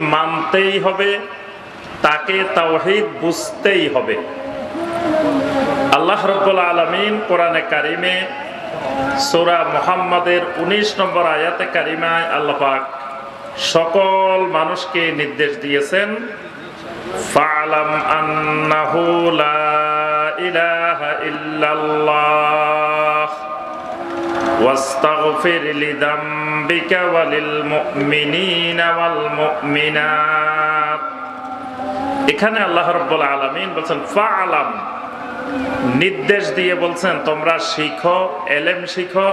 মানতেই হবে, তাকে তাওহিদ বুঝতেই হবে। আল্লাহ রব্বুল আলমিন কোরআনে কারিমে সোরা মোহাম্মদের ১৯ নম্বর আয়াতে কারিমায় আল্লাহ পাক সকল মানুষকে নির্দেশ দিয়েছেন, ফালাম আন্নাহু ইলাহা ইল্লাল্লাহ। واستغفر لذنبك وللمؤمنين والمؤمنات এখানে আল্লাহ রব্বুল আলামিন বলছেন ফালাম নির্দেশ দিয়ে বলছেন তোমরা শিখো এলেম শিখো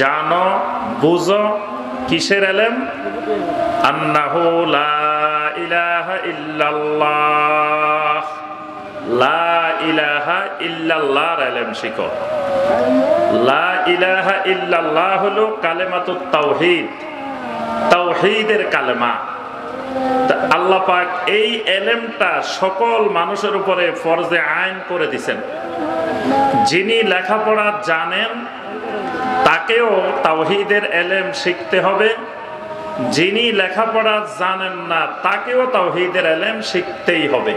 জানো বুঝো কিসের এলেম আন্নাহু লা ইলাহা ইল্লাল্লাহ লা ইলাহা ইল্লাল্লাহর এলেম শিখো। লা ইলাহা ইল্লাল্লাহ হলো কালেমাতুত তাওহীদ। তাওহীদের কালেমা। আল্লাহ পাক এই এলেমটা সকল মানুষের উপরে ফরজে আইন করে দিছেন। যিনি লেখাপড়া জানেন, তাকেও তাওহীদের এলেম শিখতে হবে। যিনি লেখাপড়া জানেন না, তাকেও তাওহীদের এলেম শিখতেই হবে।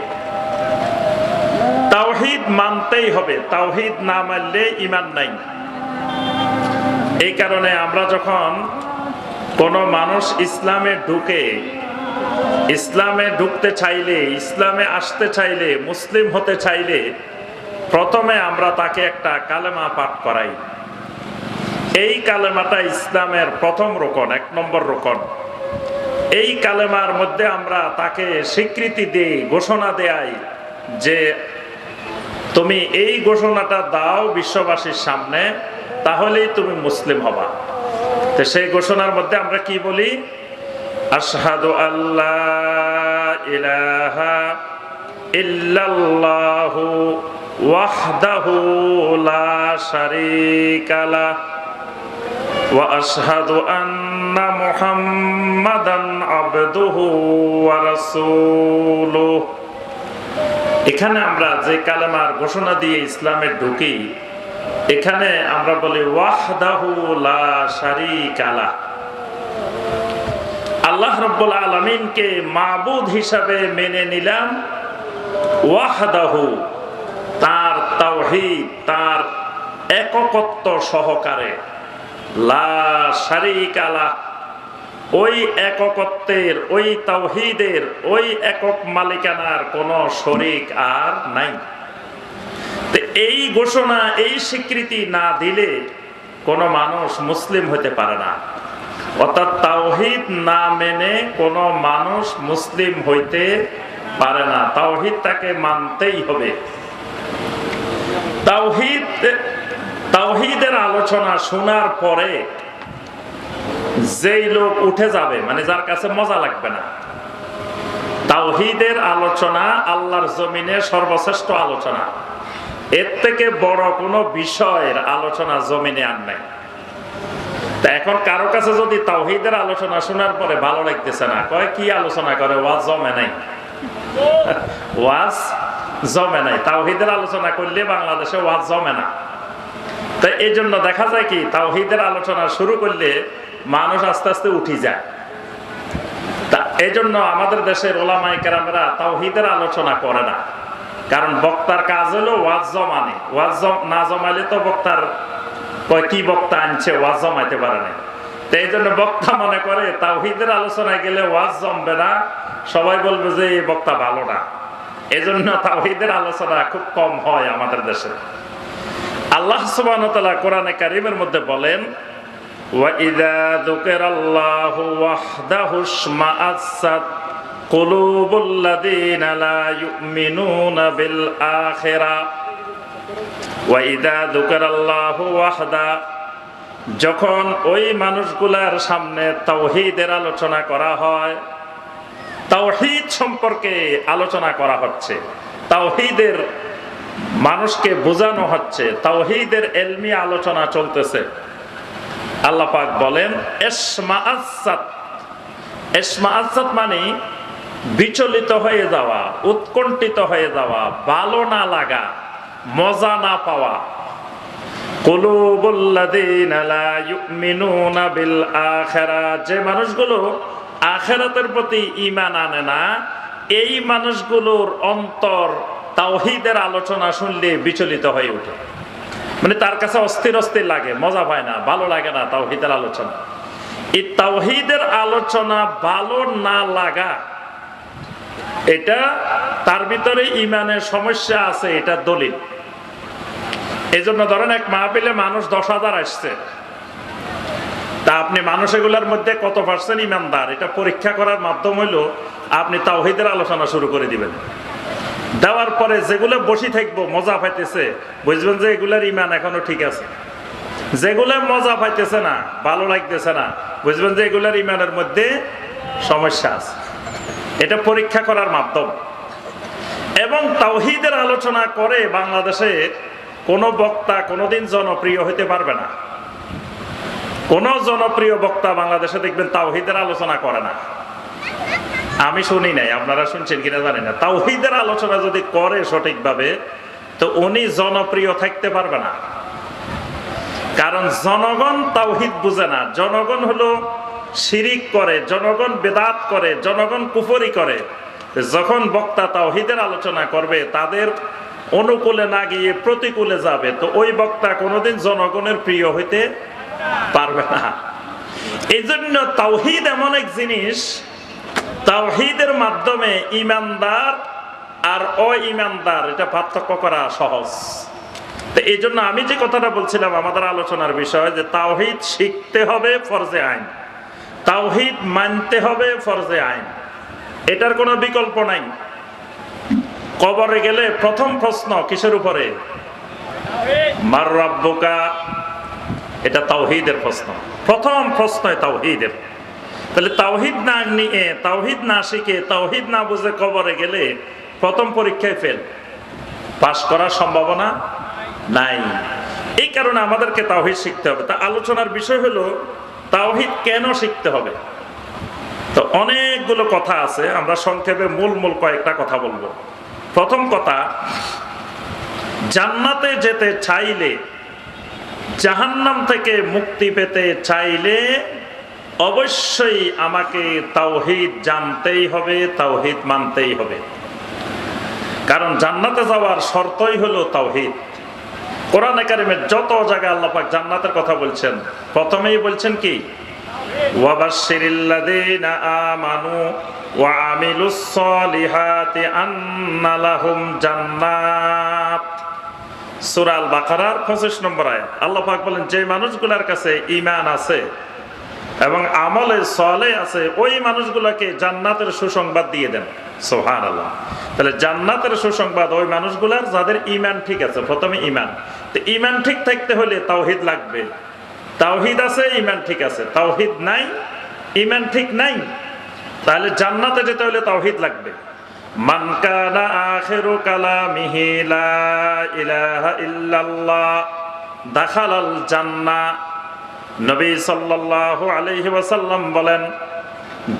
তাওহীদ মানতেই হবে। তাওহিদ না মানলে ইমান নাই। এই কারণে আমরা যখন কোনো মানুষ ইসলামে ঢুকে, ইসলামে ঢুকতে চাইলে, ইসলামে আসতে চাইলে, মুসলিম হতে চাইলে, প্রথমে আমরা তাকে একটা কালেমা পাঠ করাই। এই কালেমাটা ইসলামের প্রথম রোকন, এক নম্বর রোকন। এই কালেমার মধ্যে আমরা তাকে স্বীকৃতি দিই, ঘোষণা দেয় যে তুমি এই ঘোষণাটা দাও বিশ্ববাসীর সামনে, তাহলেই তুমি মুসলিম হবা। তো সেই ঘোষণার মধ্যে আমরা কি বলি? আশহাদু আল্লাহ ইলাহা ইল্লাল্লাহু লা এখানে আমরা যে কালেমার ঘোষণা দিয়ে ইসলামে ঢুকি, এখানে আমরা বলি, ওয়াহদাহু আল্লাহ রব্বুল আলমিনকে মাবুদ হিসাবে মেনে নিলাম, ওয়াহদাহু, তার তাওহীদ, তার এককত্ব সহকারে। লা শারীকা লাহ ওই এককত্বের, ওই তাওহীদের, ওই একক মালিকানার কোনো শরিক আর নাই। এই ঘোষণা, এই স্বীকৃতি না দিলে কোনো মানুষ মুসলিম হতে পারে না। অর্থাৎ তাওহিদ না মেনে কোনো মানুষ মুসলিম হইতে পারে না। তাওহিদ তাকে মানতেই হবে। তাওহিদ, তাওহিদের আলোচনা শোনার পরে যেই লোক উঠে যাবে মানে যার কাছে মজা লাগবে না, তাওহিদের আলোচনা আল্লাহর জমিনে সর্বশ্রেষ্ঠ আলোচনা। এর থেকে বড় কোনো বিষয়ের আলোচনা জমিনে আর নাই। তা এখন কারও কাছে যদি তাওহিদের আলোচনা শোনার পরে ভালো লাগতেছে না, কয়, কি আলোচনা করে? ওয়াজ জমে নাই। ওয়াজ জমে নাই। তাওহিদের আলোচনা করলে বাংলাদেশে ওয়াজ জমে না। তাই এই জন্য দেখা যায় কি, তাওহিদের আলোচনা শুরু করলে মানুষ আস্তে আস্তে উঠি যায়। তা এই জন্য আমাদের দেশের ওলামাই কেরামেরা তাওহিদের আলোচনা করে না। কারণ বক্তার কাজ হলো ওয়াজ জমানে। ওয়াজ না জমাইলে তো বক্তার কি বক্তা আনছে, ওয়াজ জমাইতে পারে না এই জন্য বক্তা মনে করে, তাওহিদের আলোচনায় গেলে ওয়াজ জমবে না। সবাই বলবে যে এই বক্তা ভালো না। এই জন্য তাওহিদের আলোচনা খুব কম হয় আমাদের দেশে। আল্লাহ সুবাহ কোরআনে কারিমের মধ্যে বলেন وإذا ذكر الله وحده اشمأزت قلوب الذين لا يؤمنون بالآخرة وإذا ذكر الله وحده যখন ওই মানুষগুলার সামনে তাওহীদের আলোচনা করা হয় তাওহীদ সম্পর্কে আলোচনা করা হচ্ছে তাওহীদের মানুষকে বোঝানো হচ্ছে তাওহীদের এলমি আলোচনা চলতেছে আল্লাহ পাক বলেন, এসমা আসাদ। এসমা আসাদ মানে বিচলিত হয়ে যাওয়া, উৎকণ্ঠিত হয়ে যাওয়া, ভালো না লাগা, মজা না পাওয়া। যে মানুষগুলো আখেরাতের প্রতি ইমান আনে না, এই মানুষগুলোর অন্তর তাওহিদের আলোচনা শুনলে বিচলিত হয়ে ওঠে। মানে তার কাছে অস্থির অস্থির লাগে, মজা পায় না, ভালো লাগে না তাওহিদের আলোচনা। তাওহিদের আলোচনা ভালো না লাগা, এটা তার ভিতরে ইমানের সমস্যা আছে, এটা দলিল। এই জন্য ধরেন এক মাহফিলে মানুষ দশ হাজার আসছে। তা আপনি মানুষ এগুলোর মধ্যে কত পার্সেন্ট ইমানদার? এটা পরীক্ষা করার মাধ্যম হইল আপনি তাওহিদের আলোচনা শুরু করে দিবেন। দেওয়ার পরে যেগুলো বসি থাকব, মজা পাইতেছে। বুঝবেন যে এগুলার ইমান এখনও ঠিক আছে। যেগুলো মজা পাইতেছে না, ভালো লাগতেছে না, বুঝবেন যে এগুলার ইমানের মধ্যে সমস্যা আছে। এটা পরীক্ষা করার মাধ্যম। এবং তাওহিদের আলোচনা করে বাংলাদেশে কোনো বক্তা কোনোদিন জনপ্রিয় হতে পারবে না। কোন জনপ্রিয় বক্তা বাংলাদেশে দেখবেন তাওহিদের আলোচনা করে না। আমি শুনি নাই, আপনারা শুনছেন কিনা জানি না। তাওহিদের আলোচনা যদি করে সঠিকভাবে, তো উনি জনপ্রিয় থাকতে পারবে না। কারণ জনগণ তাওহিদ বুঝে না। জনগণ হলো শিরিক করে, জনগণ বেদাত করে, জনগণ কুফরি করে। যখন বক্তা তাওহিদের আলোচনা করবে, তাদের অনুকূলে না গিয়ে প্রতিকূলে যাবে। তো ওই বক্তা কোনোদিন জনগণের প্রিয় হইতে পারবে না। এই জন্য তাওহিদ এমন এক জিনিস তাওহিদের মাধ্যমে ইমানদার আর অইমানদার, এটা পার্থক্য করা সহজ। তো এই জন্য আমি যে কথাটা বলছিলাম আমাদের আলোচনার বিষয় যে তাওহিদ শিখতে হবে ফরজে আইন। তাওহিদ মানতে হবে ফরজে আইন। এটার কোনো বিকল্প নাই। কবরে গেলে প্রথম প্রশ্ন কিসের উপরে? মার রাব্বুকা, এটা তাওহিদের প্রশ্ন। প্রথম প্রশ্ন তাওহিদের। তাহলে তাওহিদ না নিয়ে তাওহিদ না শিখে, তাওহিদ না বুঝে কবরে গেলে প্রথম পরীক্ষায় ফেল পাশ করার সম্ভাবনা নাই। এই কারণে আমাদেরকে তাওহিদ শিখতে হবে। তা আলোচনার বিষয় হলো, তাওহিদ কেন শিখতে হবে? তো অনেকগুলো কথা আছে, আমরা সংক্ষেপে মূল মূল কয়েকটা কথা বলব। প্রথম কথা, জান্নাতে যেতে চাইলে, জাহান্নাম থেকে মুক্তি পেতে চাইলে অবশ্যই আমাকে তাওহিদ জানতেই হবে, তাওহিদ মানতেই হবে। কারণ জান্নাতে যাওয়ার শর্তই হলো তাওহিদ। কোরআন একাডেমির যত জায়গায় আল্লাহ পাক জান্নাতের কথা বলছেন, প্রথমেই বলছেন কি? আমানু ওয়া আন্না জান্নাত। সূরা আল বাকারার 25 নম্বর আল্লাহ পাক বলেন, যে মানুষগুলোর কাছে ইমান আছে এবং আমলে সলে আছে, ওই মানুষগুলোকে জান্নাতের সুসংবাদ দিয়ে দেন। সোহান আল্লাহ তাহলে জান্নাতের সুসংবাদ ওই মানুষগুলার যাদের ইমান ঠিক আছে, প্রথমে ইমান তো ইমান ঠিক থাকতে হলে তাওহিদ লাগবে। তাওহিদ আছে ইমান ঠিক আছে। তাওহিদ নাই ইমান ঠিক নাই, তাহলে জান্নাতে যেতে হলে তাওহিদ লাগবে। মান কানা আখিরু ইলাহা ইল্লাল্লাহ নবী সাল্লাল্লাহু আলাইহি ওয়াসাল্লাম বলেন,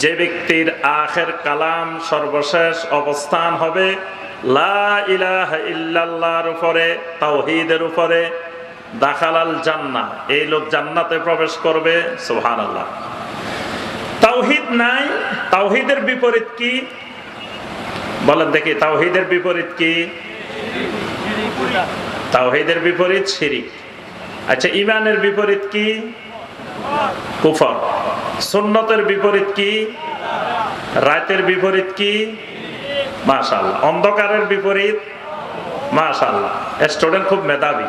যে ব্যক্তির আখের কালাম সর্বশেষ অবস্থান হবে লা ইল্লাল্লাহর উপরে উপরে, দাখালাল জান্নাহ। এই লোক জান্নাতে প্রবেশ করবে তাওহীদ নাই, তাওহীদের বিপরীত কি? বলেন দেখি, তাওহীদের বিপরীত কি? তাওহীদের বিপরীত শিরিক। আচ্ছা ইমানের বিপরীত কি? কুফর সুন্নতের বিপরীত কি? রাতের বিপরীত কি? মাশাল্লাহ অন্ধকারের বিপরীত? মাশাল্লাহ স্টুডেন্ট খুব মেধাবী।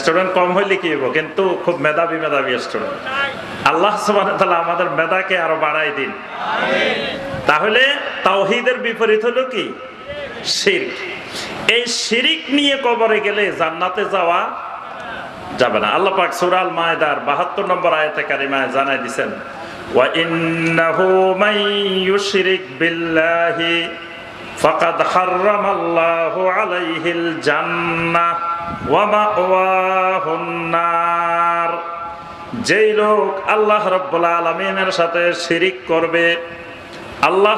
স্টুডেন্ট কম হইলে কি হইব? কিন্তু খুব মেধাবী মেধাবী স্টুডেন্ট আল্লাহ আমাদের মেধাকে আরও বাড়াই দিন। তাহলে তাওহিদের বিপরীত হলো কি? শিরক। এই শিরিক নিয়ে কবরে গেলে জান্নাতে যাওয়া যাবে না। আল্লাহ পাক সূরাল মায়দার 72 নম্বর আয়াতে কারিমায় জানাই ওয়া মাওয়াহুন যেই লোক আল্লাহ আলামিনের সাথে শিরিক করবে, আল্লাহ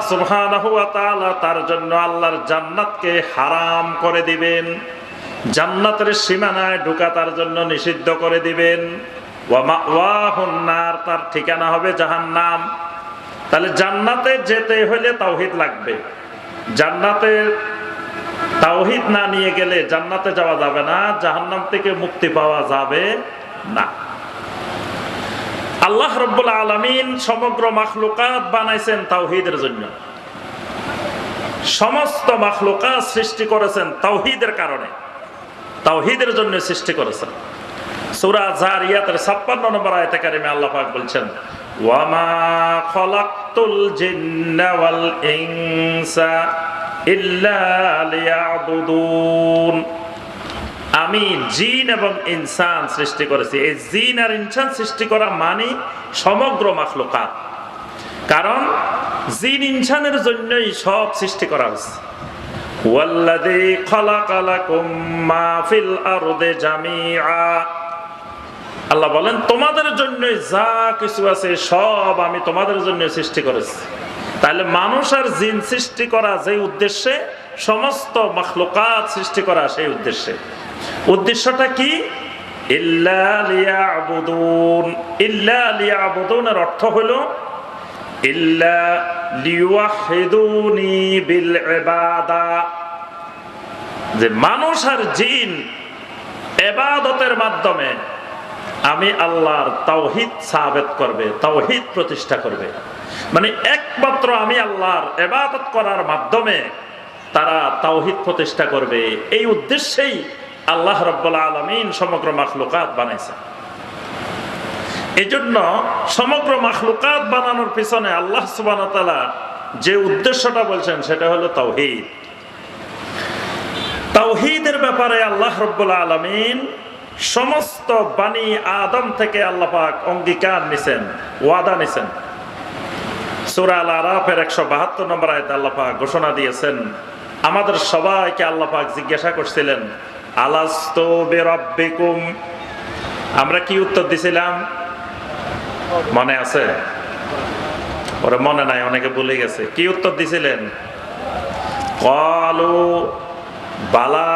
তাআলা তার জন্য আল্লাহর জান্নাতকে হারাম করে দিবেন। জান্নাতের সীমানায় ঢুকা তার জন্য নিষিদ্ধ করে দিবেন। তার ঠিকানা হবে জাহান্নাম। তাহলে জান্নাতে যেতে হলে তাওহিদ লাগবে। জান্নাতের তাওহিদ না নিয়ে গেলে জান্নাতে যাওয়া যাবে না, জাহান্নাম থেকে মুক্তি পাওয়া যাবে না। আল্লাহ রব্বুল আলমিন সমগ্র মাখলুকাত বানাইছেন তাওহিদের জন্য। সমস্ত মাখলুকাত সৃষ্টি করেছেন তাওহিদের কারণে। তাওহিদের জন্য সৃষ্টি করেছেন। সূরা জারিয়াতের 56 নম্বর আয়াতে কারিমে আল্লাহ পাক বলছেন, ওয়ামা খলাকতুল জিন্না ওয়াল ইনসা ইল্লা লিয়াবুদুন। আমি জিন এবং ইনসান সৃষ্টি করেছি। এই জিন আর ইনসান সৃষ্টি করা মানে সমগ্র মাখলুকাত। কারণ জিন ইনসানের জন্যই সব সৃষ্টি করা হয়েছে। আল্লাহ বলেন, তোমাদের জন্য যা কিছু আছে, সব আমি তোমাদের জন্য সৃষ্টি করেছি। তাহলে মানুষ আর জিন সৃষ্টি করা যে উদ্দেশ্যে, সমস্ত মখলুকাত সৃষ্টি করা সেই উদ্দেশ্যে। উদ্দেশ্যটা কি? ইল্লা ইল্লা অর্থ হলো ইল্লা যে মানুষ আর জিন এবাদতের মাধ্যমে আমি আল্লাহর তাওহিদ সাবেত করবে, তাওহিদ প্রতিষ্ঠা করবে। মানে একমাত্র আমি আল্লাহর এবাদত করার মাধ্যমে তারা তাওহিদ প্রতিষ্ঠা করবে। এই উদ্দেশ্যেই আল্লাহ রব্বুল আলমিন সমগ্র মাখলুকাত বানাইছে। এই জন্য সমগ্র মাখলুকাত বানানোর পিছনে আল্লাহ সুবান যে উদ্দেশ্যটা বলছেন, সেটা হলো তাওহিদ। তাওহিদের ব্যাপারে আল্লাহ রব্বুল আলমিন সমস্ত বাণী আদম থেকে আল্লাপাক অঙ্গীকার নিছেন, ওয়াদা নিছেন। সুরা আল আরাফের একশো বাহাত্তর নম্বর আয়তে আল্লাপাক ঘোষণা দিয়েছেন, আমাদের সবাইকে আল্লাপাক জিজ্ঞাসা করছিলেন, আলাস্ত বেরব্বিকুম? আমরা কি উত্তর দিছিলাম? মনে আছে? ওরা মনে নাই, অনেকে ভুলে গেছে। কি উত্তর দিছিলেন? কলু বালা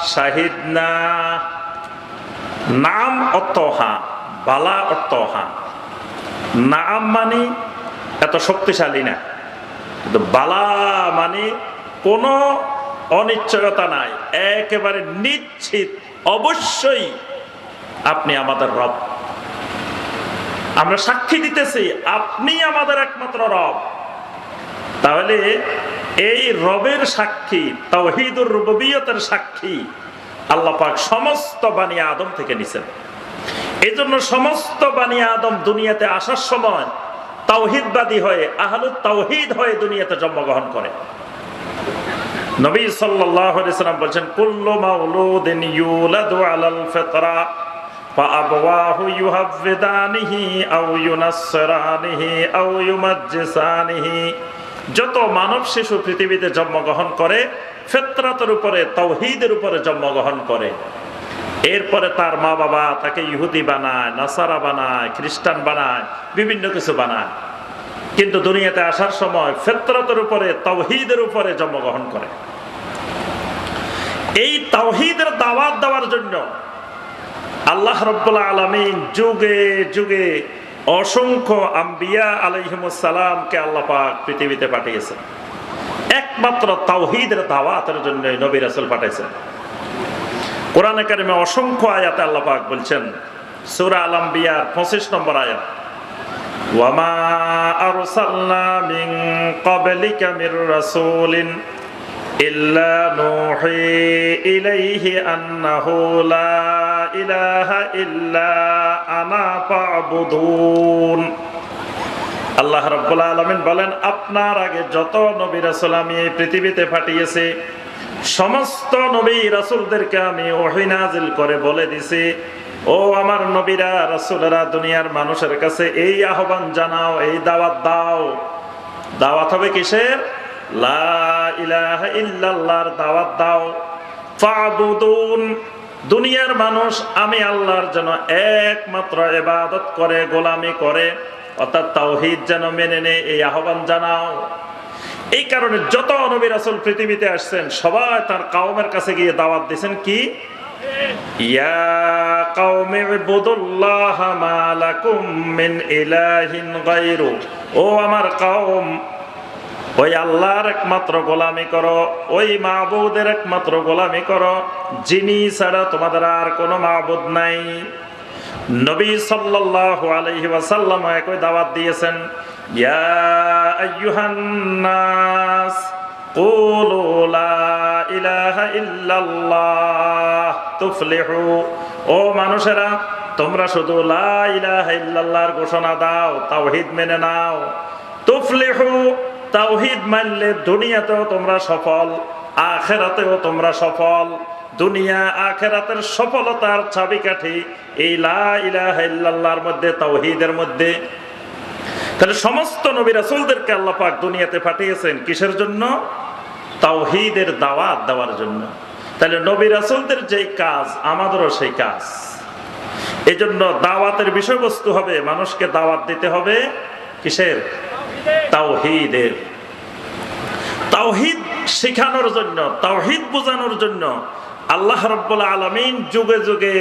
শাহিদনা নাম অর্থ হা বালা অর্থ হা নাম মানে এত শক্তিশালী না। কিন্তু বালা মানে কোনো অনিশ্চয়তা নাই। একেবারে নিশ্চিত, অবশ্যই আপনি আমাদের রব। আমরা সাক্ষী দিতেছি আপনি আমাদের একমাত্র রব। তাহলে এই রবের সাক্ষী, তাওহিদুর রুববিয়তের সাক্ষী আল্লাহ পাক সমস্ত বাণী আদম থেকে নিছেন। এই জন্য সমস্ত বাণী আদম দুনিয়াতে আসার সময় তাওহিদবাদী হয়ে, আহলুত তাওহিদ হয়ে দুনিয়াতে জন্মগ্রহণ করে। নবী সাল্লাম বলেন কুল্লু মাউলুদিন ইউলাদু আলাল ফিতরা। فأبواه يهودانه أو ينصرانه أو يمجسانه যত মানব শিশু পৃথিবীতে জন্মগ্রহণ করে ফেতরাতের উপরে তৌহিদের উপরে জন্মগ্রহণ করে এরপরে তার মা বাবা তাকে ইহুদি বানায় নাসারা বানায় খ্রিস্টান বানায় বিভিন্ন কিছু বানায় কিন্তু দুনিয়াতে আসার সময় ফেতরতের উপরে তৌহিদের উপরে জন্মগ্রহণ করে এই তাওহিদের দাওয়াত দেওয়ার জন্য আল্লাহ রব্বুল্লা আলমিন যুগে যুগে অসংখ্য আম্বিয়া আলহিমসালামকে আল্লাহ পাক পৃথিবীতে পাঠিয়েছেন। একমাত্র তাওহিদের দাওয়াতের জন্য নবী রাসুল পাঠাইছেন। কোরআনে কারিমে অসংখ্য আয়াতে আল্লাহ পাক বলছেন, সুরা বিয়ার পঁচিশ নম্বর আয়াত ওয়ামা আরসালনা মিন ক্বাবলিকা মির রাসূলিন আল্লাহ রাব্বুল আলামিন বলেন, আপনার আগে যত নবী রাসুল আমি এই পৃথিবীতে পাঠিয়েছি, সমস্ত নবী রাসুলদেরকে আমি ওহী নাজিল করে বলে দিছি। ও আমার নবীরা, রাসূলেরা, দুনিয়ার মানুষের কাছে এই আহ্বান জানাও, এই দাওয়াত দাও। দাওয়াত হবে কিসের? দাওয়াত দাও। দুনিয়ার মানুষ, আমি আল্লাহর যেন একমাত্র এবাদত করে, গোলামি করে। অর্থাৎ তাওহিদ যেন মেনে নে এই আহ্বান জানাও। এই কারণে যত নবী রাসূল পৃথিবীতে আসছেন, সবাই তার কাউমের কাছে গিয়ে দাওয়াত দিয়েছেন কি? ও আমার কওম ওই আল্লাহর একমাত্র গোলামি করো, ওই মাহবুদের একমাত্র গোলামি করো, যিনি ছাড়া তোমাদের আর কোনো মাহবুদ নাই। নবী সাল্লাল্লাহু আলাইহি ওয়াসাল্লাম একই দাওয়াত দিয়েছেন, ইয়া আইয়ুহান নাস কুলু লা ইলাহা ইল্লাল্লাহ তুফলিহু। ও মানুষেরা, তোমরা শুধু লা ইলাহা ইল্লাল্লাহর ঘোষণা দাও, তাওহীদ মেনে নাও। তুফলিহু তাওহীদ মানলে দুনিয়াতেও তোমরা সফল, আখেরাতেও তোমরা সফল। দুনিয়া আখেরাতের সফলতার চাবিকাঠি এই লা ইলাহা ইল্লাল্লাহর মধ্যে, তাওহিদের মধ্যে। তাহলে সমস্ত নবী রাসূলদেরকে আল্লাহ পাক দুনিয়াতে পাঠিয়েছেন কিসের জন্য? তাওহিদের দাওয়াত দেওয়ার জন্য। তাহলে নবী রাসূলদের যেই কাজ, আমাদেরও সেই কাজ। এই জন্য দাওয়াতের বিষয়বস্তু হবে, মানুষকে দাওয়াত দিতে হবে। কিসের? তাওহীদের। তাওহীদ শেখানোর জন্য, তাওহীদ বোঝানোর জন্য আল্লাহ রাব্বুল আলামিন যুগে যুগে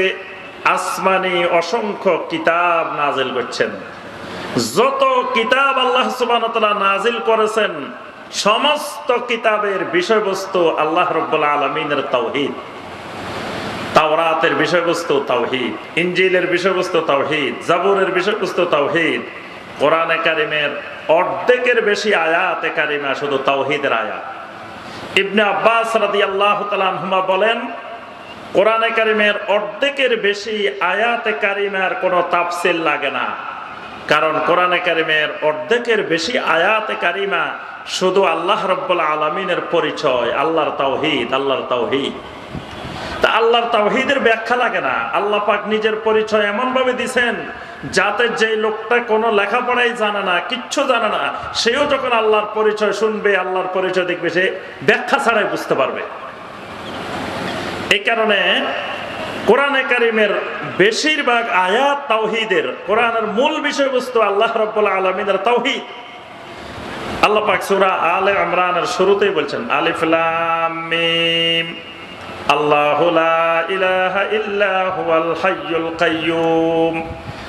আসমানি অসংখ্য কিতাব নাজিল করছেন। যত কিতাব আল্লাহ নাজিল করেছেন, সমস্ত কিতাবের বিষয়বস্তু আল্লাহ রাব্বুল আলামিনের তাওহীদ। তাওরাতের বিষয়বস্তু তাওহীদ, ইনজিলের বিষয়বস্তু তাওহীদ, জাবুরের বিষয়বস্তু তাওহীদ, কোরআনে কারিমের অর্ধেকের বেশি আয়াতে কারিমা, শুধু তাওহীদের আয়াত। ইবনে আব্বাস রাদিয়াল্লাহু তাআলা আনহুমা বলেন, কোরআনে কারিমের অর্ধেকের বেশি আয়াতে কারিমার কোনো তাফসিল লাগে না। কারণ কোরআনে কারিমের অর্ধেকের বেশি আয়াতে কারিমা শুধু আল্লাহ রব্বুল আলমিনের পরিচয়, আল্লাহর তাওহিদ আল্লাহর তাওহিদ। তা আল্লাহর তাওহিদের ব্যাখ্যা লাগে না। আল্লাহ পাক নিজের পরিচয় এমনভাবে দিছেন যাতে যে লোকটা কোনো লেখাপড়াই জানে না, কিচ্ছু জানে না, সেও যখন আল্লাহর পরিচয় শুনবে, আল্লাহর পরিচয় দেখবে, সে ব্যাখ্যা ছাড়াই বুঝতে পারবে। এই কারণে কোরআনে কারিমের বেশিরভাগ আয়াত তাওহিদের, কোরআনের মূল বিষয়বস্তু আল্লাহ রাব্বুল আলামিনের তাওহীদ। আল্লাহ পাক সূরা আলে ইমরানের শুরুতেই বলছেন, আলিফ লাম লা ইলাহা ইল্লা কাইয়্যুম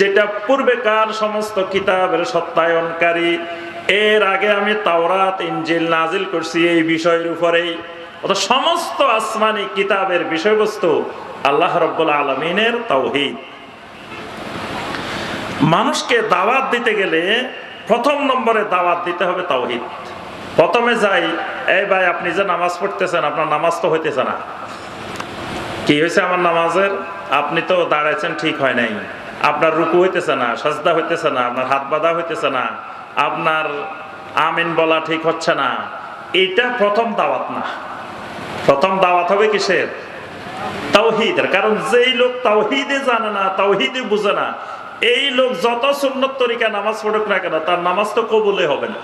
যেটা পূর্বেকার সমস্ত কিতাবের সত্যায়নকারী, এর আগে আমি তাওরাত ইঞ্জিল নাজিল করছি এই বিষয়ের উপরেই। অর্থাৎ সমস্ত আসমানি কিতাবের বিষয়বস্তু আল্লাহ রব্বুল আলমিনের তাওহীদ। মানুষকে দাওয়াত দিতে গেলে প্রথম নম্বরে দাওয়াত দিতে হবে তাওহীদ। প্রথমে যাই এই ভাই, আপনি যে নামাজ পড়তেছেন, আপনার নামাজ তো হইতেছে না। কি হয়েছে আমার নামাজের? আপনি তো দাঁড়াইছেন, ঠিক হয় নাই। আপনার রুকু হইতেছে না, সাজদা হইতেছে না, আপনার হাত বাঁধা হইতেছে না, আপনার আমিন বলা ঠিক হচ্ছে না, এটা প্রথম দাওয়াত না। প্রথম দাওয়াত হবে কিসের? তাওহিদের। কারণ যেই লোক তাওহিদে জানে না, তাওহিদে বুঝে না, এই লোক যত সুন্নত তরিকা নামাজ পড়ুক না কেন, তার নামাজ তো কবুলে হবে না।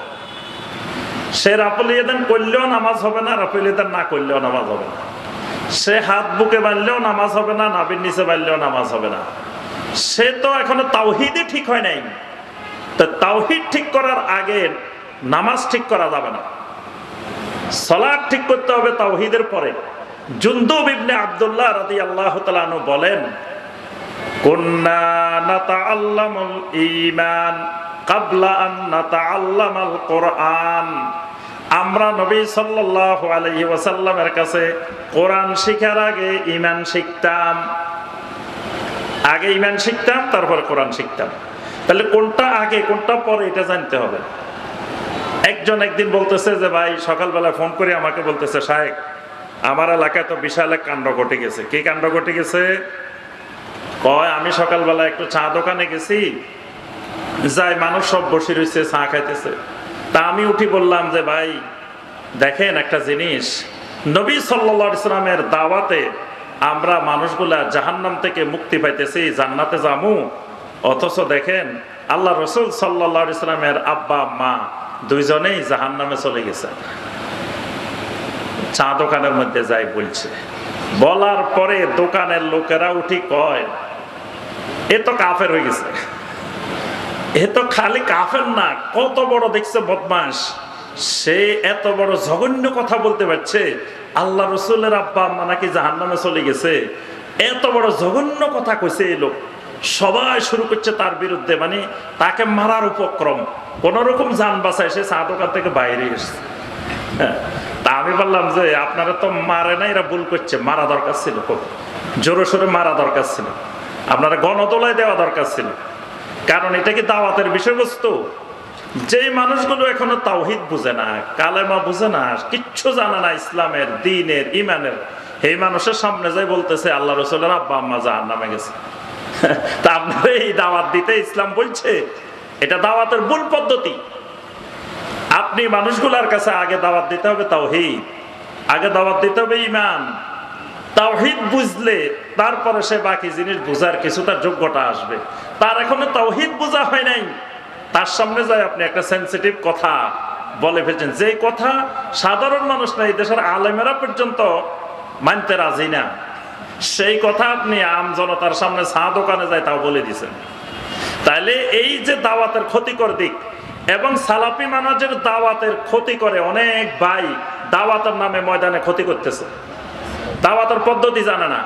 সে রাফলিয়াদান করলেও নামাজ হবে না রাফলিয়াদান না করলেও নামাজ হবে না। সে হাত বুকে বাঁধলেও নামাজ হবে না নাবির নিচে বাঁধলেও নামাজ হবে না। সে তো এখনও তাওহিদে ঠিক হয় নাই। তাওহিদ ঠিক করার আগে নামাজ ঠিক করা যাবে না। সলাদ ঠিক করতে হবে তাওহিদের পরে। জুন্দুব ইবনে আব্দুল্লাহ রাদি আল্লাহ তালু বলেন ঈমান কাবলা আন নাতাআল্লামাল কোরআন। আমরা নবী সাল্লাল্লাহু আলাইহি ওয়াসাল্লামের কাছে কোরআন শিখার আগে ঈমান শিখতাম। আগে ঈমান শিখতাম, তারপর কোরআন শিখতাম। তাহলে কোনটা আগে, কোনটা পরে, এটা জানতে হবে। একজন একদিন বলতেছে যে, ভাই সকালবেলা ফোন করে আমাকে বলতেছে সাহেব আমার এলাকায় তো বিশাল এক কাণ্ড ঘটে গেছে। কি কাণ্ড ঘটে গেছে? কয়, আমি সকালবেলা একটু চা দোকানে গেছি, যাই মানুষ সব বসে রয়েছে, চা খাইতেছে। তা আমি উঠি বললাম যে, ভাই, দেখেন একটা জিনিস, নবী সাল্লা ইসলামের দাওয়াতে আমরা মানুষগুলা জাহান্নাম থেকে মুক্তি পাইতেছি, জান্নাতে যামু। অথচ দেখেন, আল্লাহ রসুল সাল্লা ইসলামের আব্বা, মা দুইজনেই জাহান্নামে চলে গেছে। চা দোকানের মধ্যে যাই বলছে। বলার পরে দোকানের লোকেরা উঠি কয়, এ তো কাফের হয়ে গেছে। এ তো খালি কাফের না, কত বড় দেখছে বদমাস সে এত বড় জঘন্য কথা বলতে পারছে আল্লাহ রসুলের আব্বা আম্মা নাকি জাহান নামে চলে গেছে। এত বড় জঘন্য কথা কইছে এই লোক। সবাই শুরু করছে তার বিরুদ্ধে মানে তাকে মারার উপক্রম। কোন রকম যান বাসায় সে চা থেকে বাইরে এসছে। হ্যাঁ, তা আমি বললাম যে আপনারা তো মারে না এরা ভুল করছে মারা দরকার ছিল খুব। জোরে সোরে মারা দরকার ছিল। আপনারা গণতলায় দেওয়া দরকার ছিল। কারণ এটা কি দাওয়াতের বিষয়বস্তু? যে মানুষগুলো এখনও তাওহিদ বুঝে না, কালেমা বুঝে না, কিচ্ছু জানে না ইসলামের, দিনের ইমানের এই মানুষের সামনে যাই বলতেছে, আল্লাহ রসুলের আব্বা আম্মা জাহান নামে গেছে। তা আপনারা এই দাওয়াত দিতে ইসলাম বলছে? এটা দাওয়াতের ভুল পদ্ধতি। আপনি মানুষগুলার কাছে আগে দাওয়াত দিতে হবে তাওহিদ, আগে দাওয়াত দিতে হবে ইমান তাওহিদ বুঝলে তারপরে সে বাকি জিনিস বোঝার কিছু তার যোগ্যতা আসবে। তার এখনও তাওহিদ বোঝা হয় নাই। তার সামনে যায় আপনি একটা সেন্সিটিভ কথা বলে ফেলছেন। যে কথা সাধারণ মানুষ না, এই দেশের আলেমেরা পর্যন্ত মানতে রাজি না। সেই কথা আপনি আম জনতার সামনে চা দোকানে যায় তাও বলে দিছেন তাইলে এই যে দাওয়াতের ক্ষতিকর দিক, এবং সালাপি মানাজের দাওয়াতের ক্ষতি করে অনেক ভাই দাওয়াতের নামে ময়দানে ক্ষতি করতেছে। দাওয়াতের পদ্ধতি জানে না।